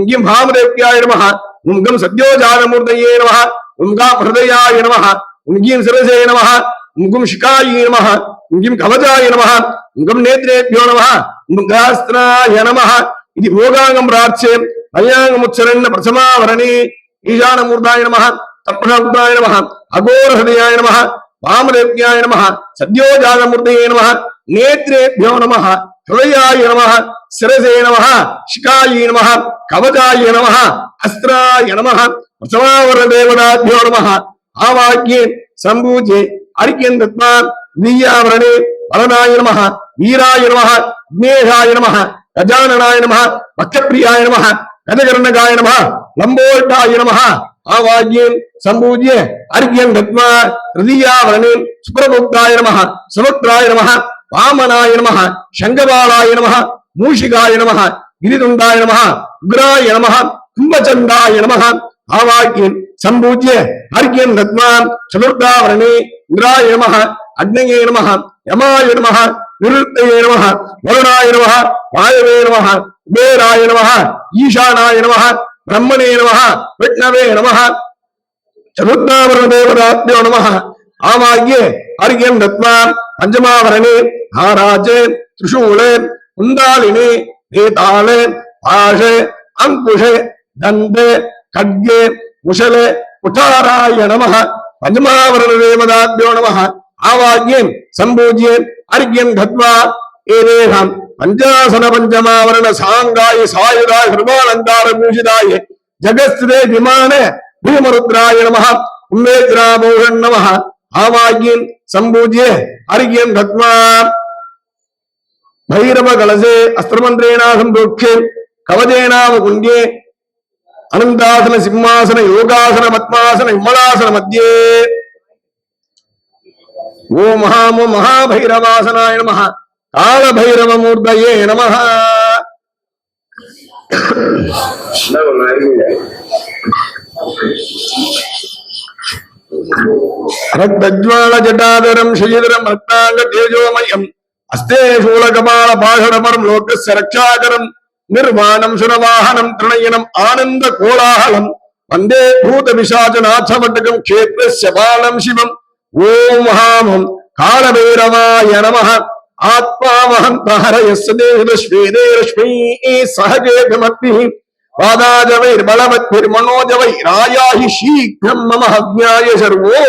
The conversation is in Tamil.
இங்கேயும் பாமதேவியாய நம உங்கம் சத்யோஜானமூர்த்தையே நம உங்காம் ஹிருதயாய நம உங்கியும் சிரசே நம உங்கும் ஷிகாய நம உங்கியும் கவஜாய நம உங்கம் நேத்ரேபியோ நம உங்கும் கிராஸ்திராய நம இது யோகாங்கம் பிரார்த்தே பல்யாங்கமுச்சரண்ண பிரசமாவரணி ஈசானமூர்த்தாய நம தர்பணாய நம அகோர ஹிருதயாய நம வாமதேவியாய நம சத்யோஜானமூர்த்தையே நம நேத்ரேபியோ நம ஹிருதயாய நமஹ சிரசே நமஹ சிகாய நமஹ கவதாய நமஹ அஸ்திராய நமஹ பிரசவாவர தேவதாத்யோ நமஹ. ஆவாக்கியே சம்பூஜே அரிக்கியன் தத்மான் நீயாவரணே வரனாய நமஹ வீராய நமஹ விக்னேஷாய நமஹ கஜானனாய நமஹ பக்தப்பிரியாய நமஹ கஜகர்ணகாய நமஹ லம்போட்டாய நமஹ. ஆவாக்கியம் சம்பூஜ்ய அர்க்கியம் தத்மா திருதியாவரணே சுப்ரபுக்தாய நமஹ சுபத்ராய நமஹ வாமனாய நமஹ சங்கபாலாய நமஹ மூஷிகாய நமஹ கிரிதுண்டாய நமஹ உக்ராய நமஹ கும்பச்சண்டாய நமஹ ஆவாக்கியன் சம்பூஜ்ய அர்க்கியன் ரத்மான் சதுர்தாவரணே இந்திராய நமஹ அக்னயே நமஹ யமாய நமஹ நிருத்தையே நமஹ வருணாய நமஹ வாயவே நமஹ உபேராய நமஹ ஈசானாய நமஹ பிரம்மணே நமஹ விஷ்ணவே நமஹ சதுர்தாவரண தேவதாத்யோ நமஹ ஆவாக்கிய அர்க்கியம் தத்மா பஞ்சமாவரணி ஆராஜே திரிசூலே குந்தாலினி வேதாளே பாஷே அங்குஷே தந்தே கட்கே முஷலே குட்டாராய நமஹ பஞ்சமாவரண தேவதாத்யோ நமஹ ஆவாக்கியம் சம்பூஜ்யே அர்க்கியம் தத்வா ஏதேகம் பஞ்சாசன பஞ்சமாவரண சாங்காய சாயுதாய ஹிருமானந்தார பூஷிதாய ஜகஸ்திரே விமான பீமருத்ராய நமஹ உம்மேத்ராபூஷன் நமஹ ஆவாக்கில் சம்பூஜ்ய அரிக்கியம் தத்மா பைரவ கலசே அஸ்திரமந்திரேனாசம் தோக்கே கவஜேனாவ குண்டே அனந்தாசன சிம்மாசன யோகாசன பத்மாசன விமலாசன மத்தியே. ஓ மகாமோ மகாபைரவாசனாய நம கால பைரவ மூர்த்தயே நம என்ன രക്തജ്വാള ജടാധരം ശ്രീധരം രക്താംഗതേജോമയം അസ്തേ ശൂളകപാള പാഷണമരം ലോകസ്യ രക്ഷാകരം. നിർവാണം സുരവാഹനം തൃണയനം ആനന്ദ കോലാഹളം വന്ദേ ഭൂതവിശാചനാഥമട്ടകം ക്ഷേത്രസ്യ ബാളം ശിവം. ഓം ഹാമം. കാളഭൈരവായ നമ. ആത്മാവഹം ഹരയസ്വേരശ്മീ സഹജേഭമഗ്നി. பாதாஜவை பலவத் பெருமனோஜவை ராயாஹி சீக்கிரம் மம அக்ஞாய சர்வோ